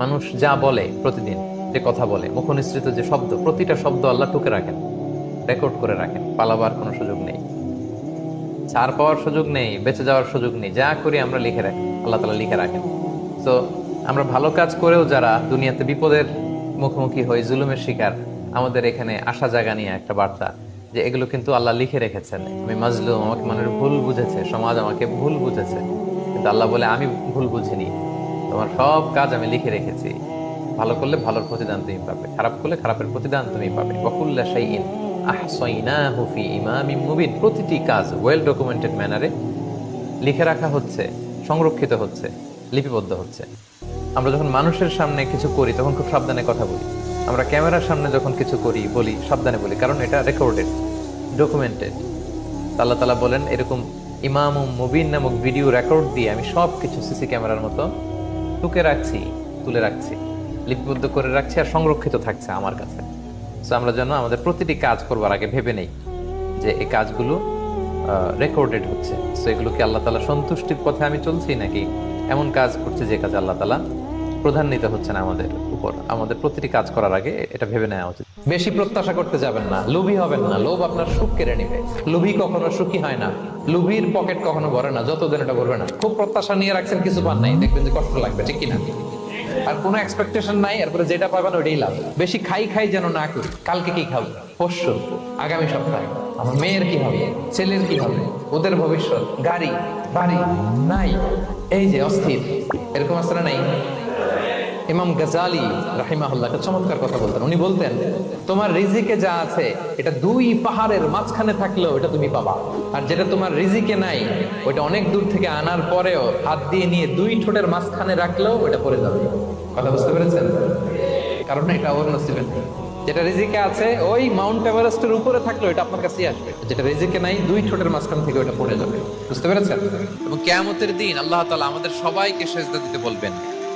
মানুষ যা বলে প্রতিদিন, যে কথা বলে, মুখনিসৃত যে শব্দ, প্রতিটা শব্দ আল্লাহ টুকে রাখেন, রেকর্ড করে রাখেন, পালাবার কোনো সুযোগ নেই। ছাড় পাওয়ার সুযোগ নেই, বেঁচে যাওয়ার সুযোগ নেই, যা করি আমরা লিখে রাখি, আল্লাহ তালা লিখে রাখেন। তো আমরা ভালো কাজ করেও যারা দুনিয়াতে বিপদের মুখোমুখি হই, জুলুমের শিকার, আমাদের এখানে আশা জাগা নিয়ে একটা বার্তা, যে এগুলো কিন্তু আল্লাহ লিখে রেখেছেন। আমি মাজলুম, আমাকে মানুষ ভুল বুঝেছে, সমাজ আমাকে ভুল বুঝেছে। কিন্তু আল্লাহ বলে, আমি ভুল বুঝিনি। তোমার সব কাজ আমি লিখে রেখেছি। ভালো করলে ভালোর প্রতিদান তুমি পাবে, খারাপ করলে খারাপের প্রতিদান তুমি পাবে। ওয়াকুল্লা শাইইন আহসাইনাহু ফি ইমামিম মুবিন। প্রতিটি কাজ ওয়েল ডকুমেন্টেড ম্যানারে লিখে রাখা হচ্ছে, সংরক্ষিত হচ্ছে, লিপিবদ্ধ হচ্ছে। আমরা যখন মানুষের সামনে কিছু করি, তখন খুব সাবধানে কথা বলি। আমরা ক্যামেরার সামনে যখন কিছু করি, বলি, সাবধানে বলি, কারণ এটা রেকর্ডেড ডকুমেন্টেড আল্লাহ তালা বলেন, এরকম ইমাম মুবিন নামক ভিডিও রেকর্ড দিয়ে আমি সব কিছু সিসি ক্যামেরার মতো টুকে রাখছি, তুলে রাখছি, লিপিবদ্ধ করে রাখছি আর সংরক্ষিত থাকছে আমার কাছে। সো আমরা যেন আমাদের প্রতিটি কাজ করবার আগে ভেবে নেই যে এই কাজগুলো রেকর্ডেড হচ্ছে। সো এগুলো কি আল্লাহ তালা সন্তুষ্টির পথে আমি চলছি নাকি এমন কাজ করছে যে কাজ আল্লাহ তালা প্রধান্বিত হচ্ছে না আমাদের উপর। আমাদের প্রতিটি কাজ করার আগে এটা ভেবে নেওয়া উচিত। বেশি প্রত্যাশা করতে যাবেন না, লোভী হবেন না, লোভ আপনার সুখ কেড়ে নিবে। লোভী কখনো সুখী হয় না, লোভীর পকেট কখনো ভরে না, যতদিন এটা ভরবে না। খুব প্রত্যাশা নিয়ে রাখছেন কিছু পান নাই, দেখবেন যে কষ্ট লাগবে, ঠিক কিনা? আর কোনো এক্সপেকটেশন নাই, এরপরে যেটা পাবেন ওইটাই লাভ। বেশি খাই খাই যেন না করি, কালকে কি খাব? পরশু আগামী সপ্তাহে। আমার মেয়ের কি হবে? ছেলের কি হবে? ওদের ভবিষ্যৎ? গাড়ি? বাড়ি? নাই। এই যে অস্থির। এরকম আসলে নাই? ইমাম গাজালি রাহিমাহুল্লাহ একটা চমৎকার কথা বলতেন। উনি বলতেন, তোমার রিজিকে যা আছে, এটা দুই পাহাড়ের মাঝখানে থাকলেও এটা তুমি পাবা। আর যেটা তোমার রিজিকে নাই ওটা অনেক দূর থেকে আনার পরেও হাত দিয়ে নিয়ে দুই ঠোঁটের মাঝখানে রাখলেও ওটা পড়ে যাবে। কথা বুঝতে পেরেছেন? কারণ এটা ওর নসিবে যেটা রিজিকে আছে, ওই মাউন্ট এভারেস্টের উপরে থাকলেও এটা আপনার কাছেই আসবে। যেটা রিজিকে নাই, দুই ঠোঁটের মাঝখান থেকে ওটা পড়ে যাবে। বুঝতে পেরেছেন? এবং কেয়ামতের দিন আল্লাহ তালা আমাদের সবাইকে সেজদা দিতে বলবেন।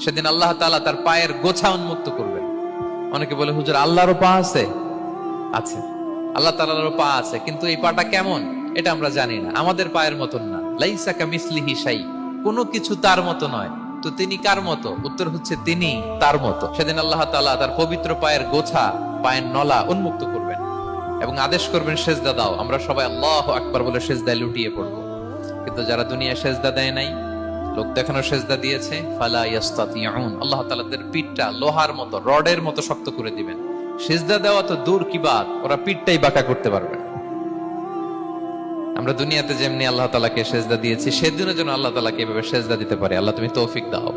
সেদিন আল্লাহ তাআলা তার পায়ের গোছা উন্মুক্ত করবেন। অনেকে বলে, হুজুর আল্লাহরও পা আছে? আছে। আল্লাহ তাআলারও পা আছে, কিন্তু এই পাটা কেমন? এটা আমরা জানি না। আমাদের পায়ের মতন না। লাইসা কামিসলিহি শাই। কোনো কিছু তার মতো নয়। তো তিনি কার মতো? উত্তর হচ্ছে তিনি তার মতো। সেদিন আল্লাহ তাআলা তার পবিত্র পায়ের গোছা, পায়ের নলা উন্মুক্ত করবেন এবং আদেশ করবেন, সেজদা দাও। আমরা সবাই আল্লাহ আকবার বলে সেজদায় লুটিয়ে পড়ব। কিন্তু যারা দুনিয়া সেজদা দেয় নাই লোক দেখানো সেজদা দিয়েছে, ফালা ইয়াস্তাতিউন। আল্লাহ তাআলাদের পিঠটা লোহার মতো, রডের মতো শক্ত করে দিবেন। সেজদা দেওয়া তো দূর কি বাদ ওরা পিঠটাই বাঁকা করতে পারবে আমরা দুনিয়াতে যেমনি আল্লাহ তালাকে সেজদা দিয়েছি, সেদিনও যেন আল্লাহ তালাকে এভাবে সেজদা দিতে পারে। আল্লাহ তুমি তৌফিক দাও।